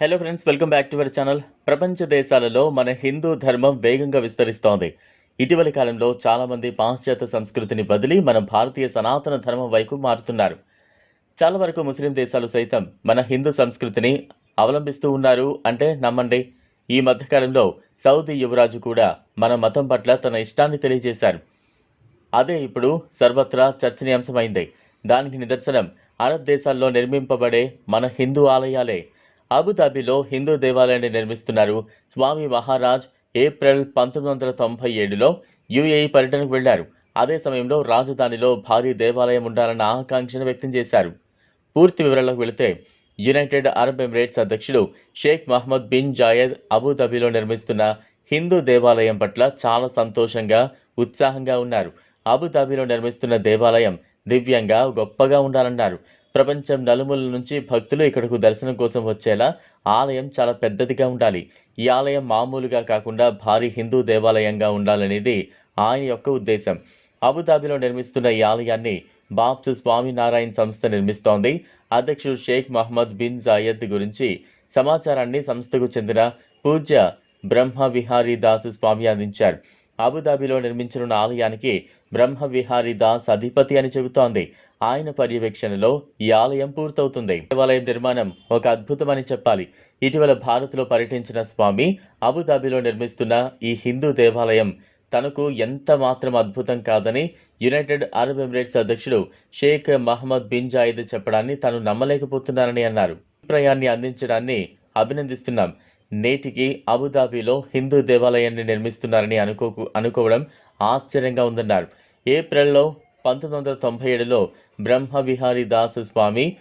Hello friends welcome back to our channel ప్రపంచ దేశాలలో మన హిందూ ధర్మం వేగంగా విస్తరిస్తోంది. ఇటీవలి కాలంలో చాలామంది పాశ్చాత్య సంస్కృతిని బదిలి మన భారతీయ సనాతన ధర్మం వైపు మారుతున్నారు. చాలా వరకు ముస్లిం దేశాలు సైతం మన హిందూ సంస్కృతిని అవలంబిస్తూ ఉన్నారు. అంటే నమ్మండి ఈ మధ్యకాలంలో సౌదీ యువరాజు కూడా మన మతం పట్ల తన ఇష్టాన్ని తెలియజేశారు. అదే ఇప్పుడు సర్వత్రా చర్చనీయాంశమైంది. దానికి నిదర్శనం అరబ్ దేశాల్లో నిర్మింపబడే మన హిందూ ఆలయాలే. అబుదాబిలో హిందూ దేవాలయాన్ని నిర్మిస్తున్నారు. స్వామి మహారాజ్ ఏప్రిల్ పంతొమ్మిది వందల తొంభై ఏడులో యుఏఈ పర్యటనకు వెళ్ళారు. అదే సమయంలో రాజధానిలో భారీ దేవాలయం ఉండాలన్న ఆకాంక్షను వ్యక్తం చేశారు. పూర్తి వివరాలకు వెళితే యునైటెడ్ అరబ్ ఎమిరేట్స్ అధ్యక్షుడు షేక్ మహమ్మద్ బిన్ జాయద్ అబుదాబిలో నిర్మిస్తున్న హిందూ దేవాలయం పట్ల చాలా సంతోషంగా ఉత్సాహంగా ఉన్నారు. అబుదాబిలో నిర్మిస్తున్న దేవాలయం దివ్యంగా గొప్పగా ఉండాలన్నారు. ప్రపంచం నలుమూల నుంచి భక్తులు ఇక్కడకు దర్శనం కోసం వచ్చేలా ఆలయం చాలా పెద్దదిగా ఉండాలి. ఈ ఆలయం మామూలుగా కాకుండా భారీ హిందూ దేవాలయంగా ఉండాలనేది ఆయన యొక్క ఉద్దేశం. అబుదాబిలో నిర్మిస్తున్న ఈ ఆలయాన్ని బాప్సు స్వామినారాయణ సంస్థ నిర్మిస్తోంది. అధ్యక్షుడు షేక్ మహమ్మద్ బిన్ జాయద్ గురించి సమాచారాన్ని సంస్థకు చెందిన పూజ్య బ్రహ్మ విహారీ దాసు స్వామి అందించారు. అబుదాబిలో నిర్మించనున్న ఆలయానికి బ్రహ్మవిహారి దాస్ అధిపతి అని చెబుతోంది. ఆయన పర్యవేక్షణలో ఈ ఆలయం పూర్తవుతుంది. దేవాలయం నిర్మాణం ఒక అద్భుతమని చెప్పాలి. ఇటీవల భారత్లో పర్యటించిన స్వామి అబుదాబిలో నిర్మిస్తున్న ఈ హిందూ దేవాలయం తనకు ఎంత మాత్రం అద్భుతం కాదని యునైటెడ్ అరబ్ ఎమిరేట్స్ అధ్యక్షుడు షేక్ మహమ్మద్ బిన్ జాయిద్ చెప్పడాన్ని తాను నమ్మలేకపోతున్నానని అన్నారు. అభిప్రాయాన్ని అందించడాన్ని అభినందిస్తున్నాం. నేటికి అబుదాబిలో హిందూ దేవాలయాన్ని నిర్మిస్తున్నారని అనుకోకు అనుకోవడం ఆశ్చర్యంగా ఉందన్నారు. ఏప్రిల్లో పంతొమ్మిది వందల తొంభై ఏడులో బ్రహ్మ విహారీ స్వామి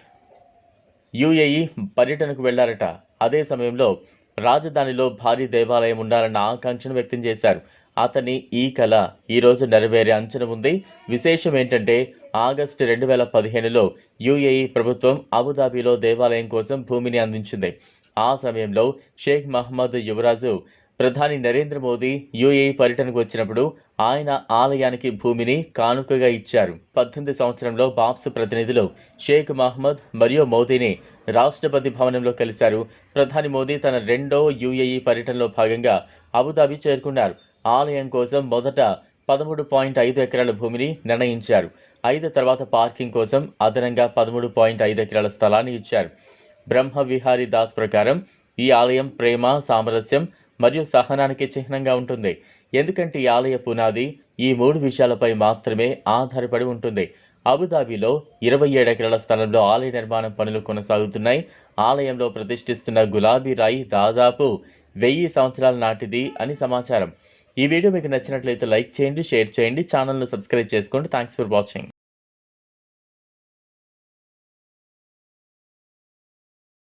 యుఏఈ పర్యటనకు వెళ్ళారట. అదే సమయంలో రాజధానిలో భారీ దేవాలయం ఉండాలన్న ఆకాంక్షను వ్యక్తం చేశారు. అతని ఈ కళ ఈరోజు నెరవేరే అంచనా ఉంది. విశేషం ఏంటంటే ఆగస్టు రెండు వేల పదిహేనులో యుఏఈ ప్రభుత్వం అబుదాబిలో దేవాలయం కోసం భూమిని అందించింది. ఆ సమయంలో షేక్ మహమ్మద్ యువరాజు ప్రధాని నరేంద్ర మోదీ యుఏఈ పర్యటనకు వచ్చినప్పుడు ఆయన ఆలయానికి భూమిని కానుకగా ఇచ్చారు. పద్దెనిమిది సంవత్సరంలో బాప్స్ ప్రతినిధులు షేక్ మహమ్మద్ మరియు మోదీని రాష్ట్రపతి భవనంలో కలిశారు. ప్రధాని మోదీ తన రెండో యుఏఈ పర్యటనలో భాగంగా అబుదాబి చేరుకున్నారు. ఆలయం కోసం మొదట పదమూడు పాయింట్ ఐదు ఎకరాల భూమిని నిర్ణయించారు. ఐదు తర్వాత పార్కింగ్ కోసం అదనంగా పదమూడు పాయింట్ ఐదు ఎకరాల స్థలాన్ని ఇచ్చారు. బ్రహ్మవిహారి దాస్ ప్రకారం ఈ ఆలయం ప్రేమ సామరస్యం మరియు సహనానికి చిహ్నంగా ఉంటుంది. ఎందుకంటే ఈ ఆలయ పునాది ఈ మూడు విషయాలపై మాత్రమే ఆధారపడి ఉంటుంది. అబుదాబిలో ఇరవై ఏడు ఎకరాల స్థలంలో ఆలయ నిర్మాణం పనులు కొనసాగుతున్నాయి. ఆలయంలో ప్రతిష్ఠిస్తున్న గులాబీ రాయి దాదాపు వెయ్యి సంవత్సరాల నాటిది అని సమాచారం. ఈ వీడియో మీకు నచ్చినట్లయితే లైక్ చేయండి షేర్ చేయండి ఛానల్ను సబ్స్క్రైబ్ చేసుకోండి. Thanks for watching